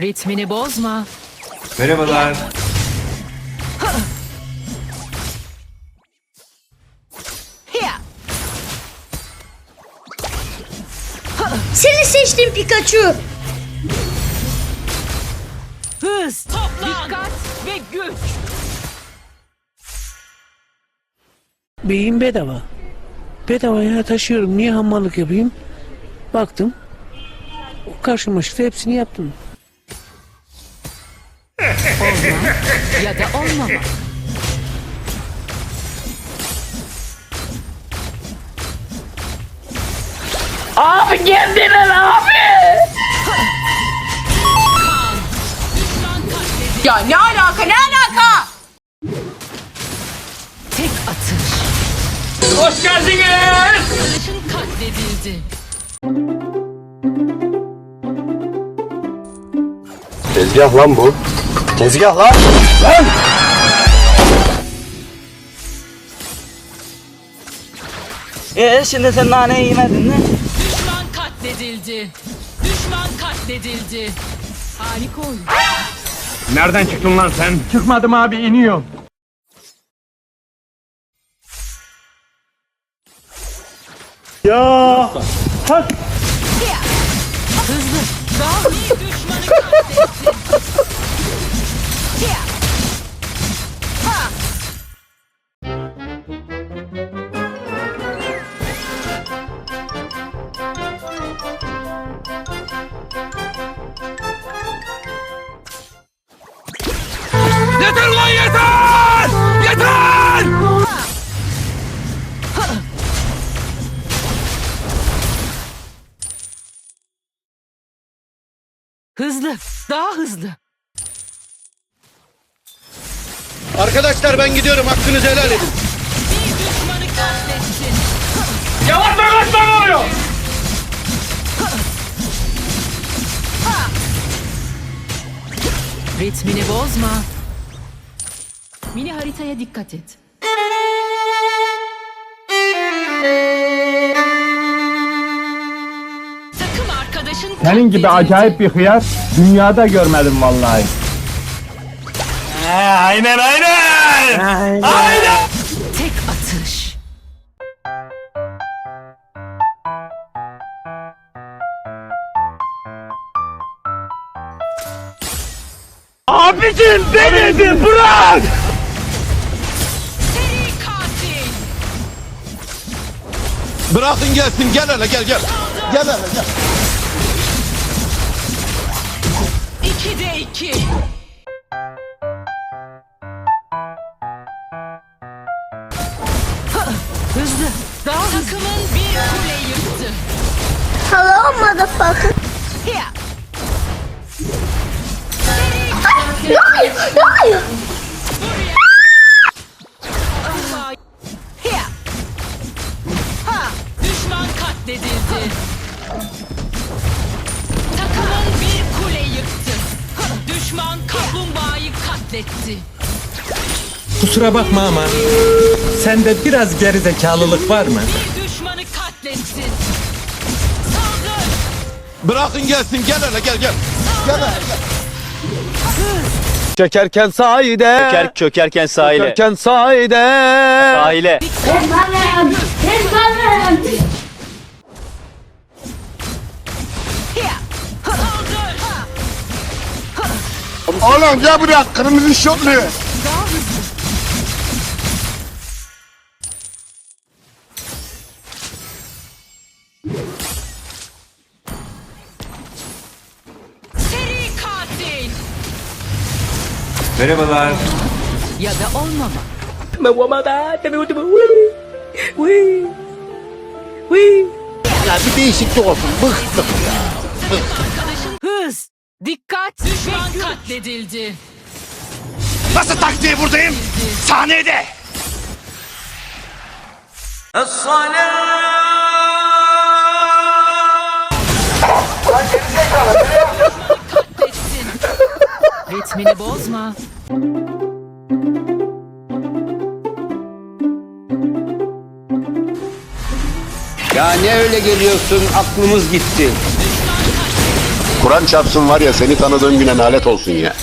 Ritmini bozma. Merhabalar. Seni seçtim Pikachu. Hız. Toplan. Dikkat ve güç. Beyin bedava. Bedavaya taşıyorum. Niye hammallık yapayım? Baktım. Karşıma çıktı hepsini yaptım. Ya da olmama. Ya ne alaka ne alaka? Tek atış. Hoş geldiniz. Arkadaşın katledildi. Tezgah lan bu. Tezgah lan. Ee şimdi sen nane yemedin mi? Düşman katledildi. Düşman katledildi. Harika oyun. Nereden çıktın lan sen? Çıkmadım abi iniyorum. Hızlı. Daha iyi düşmanı katlettin. Hiya. Ha. Yeter lan yeter! Yeter! Hızlı. Daha hızlı. Arkadaşlar ben gidiyorum hakkınızı helal edin. Bir düşmanı katlettin. Yavaş yavaş lan oluyor! Ritmini bozma. Mini haritaya dikkat et. Senin gibi acayip bir hıyar dünyada görmedim vallahi. aynen aynen! Aynen! Tek atış. Abicim beni bırak! Seri katil. Bırakın gelsin gel hele gel gel. Gel hele gel. İki de iki. Hı, Hızlı. Daha Takımın bir kule yıktı. Hello motherfucker. Hiya. Hayır, hayır. Hiya. Katletti. Kusura bakma ama sende biraz gerizekalılık var mı? Bir düşmanı katlettin. Saldır. Bırakın gelsin gel hele gel gel. Gel hele gel. Çökerken sahide. Çöker, çökerken sahile. Çökerken sahide. Sahile. Hiya. Oğlum gel buraya kırmızı şortlu. Seri katil. Merhabalar. Ya da olmama. Ya bir değişiklik olsun bıktık. Arkadaşın hız. Dikkat. Düşman katledildi. Nasıl taktiği buradayım? Sahnede. Katlettin. Ritmini bozma. Ya ne öyle geliyorsun aklımız gitti. Kur'an çarpsın var ya seni tanıdığım güne nalet olsun ya.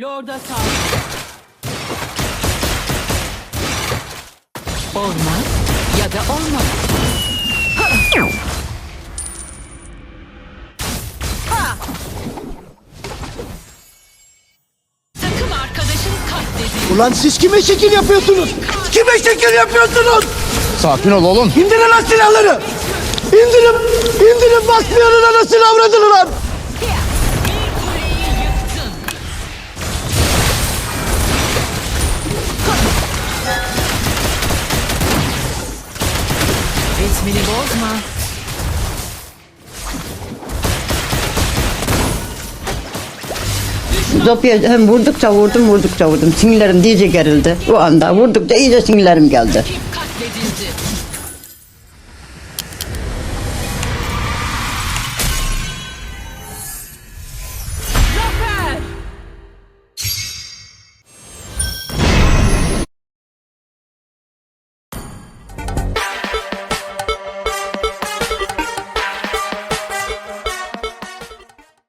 Lord'a sağlık. Olmaz ya da olmaz. Takım arkadaşın katledildi. Ulan siz kime şekil yapıyorsunuz? Kime şekil yapıyorsunuz? Sakin ol oğlum. İndirin lan silahları. İndirin. İndirin basmayanın anasını avradını lan. Ritmini bozma. Zopya hem vurdukça vurdum vurdukça vurdum. Sinirlerim iyice gerildi. O anda vurdukça iyice sinirlerim geldi. Kim katledildi?